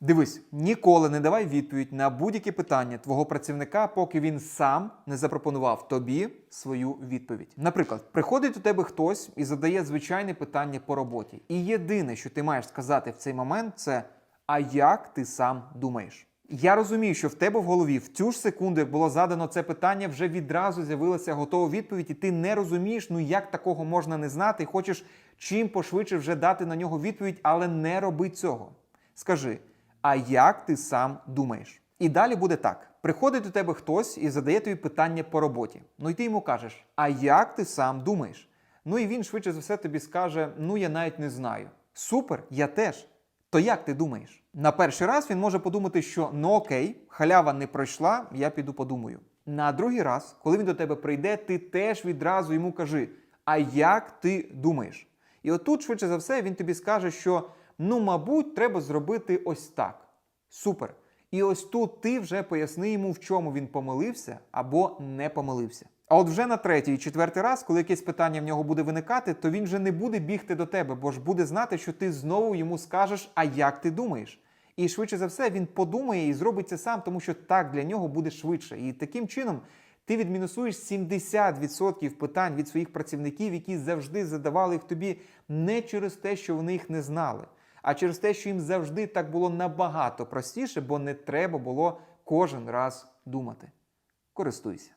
Дивись, ніколи не давай відповідь на будь-які питання твого працівника, поки він сам не запропонував тобі свою відповідь. Наприклад, приходить до тебе хтось і задає звичайне питання по роботі. І єдине, що ти маєш сказати в цей момент, це а як ти сам думаєш? Я розумію, що в тебе в голові в цю ж секунду, як було задано це питання, вже відразу з'явилася готова відповідь, і ти не розумієш, ну як такого можна не знати, і хочеш чим пошвидше вже дати на нього відповідь, але не роби цього. Скажи, а як ти сам думаєш? І далі буде так: приходить до тебе хтось і задає тобі питання по роботі. Ну і ти йому кажеш, а як ти сам думаєш? Ну і він швидше за все тобі скаже: Ну я навіть не знаю. Супер, я теж. То як ти думаєш? На перший раз він може подумати, що ну окей, халява не пройшла, я піду подумаю. На другий раз, коли він до тебе прийде, ти теж відразу йому кажи: А як ти думаєш? І отут, швидше за все, він тобі скаже, що ну, мабуть, треба зробити ось так. Супер. І ось тут ти вже поясни йому, в чому він помилився або не помилився. А от вже на третій четвертий раз, коли якесь питання в нього буде виникати, то він вже не буде бігти до тебе, бо ж буде знати, що ти знову йому скажеш, а як ти думаєш. І швидше за все він подумає і зробить це сам, тому що так для нього буде швидше. І таким чином ти відмінусуєш 70% питань від своїх працівників, які завжди задавали їх тобі не через те, що вони їх не знали, а через те, що їм завжди так було набагато простіше, бо не треба було кожен раз думати. Користуйся.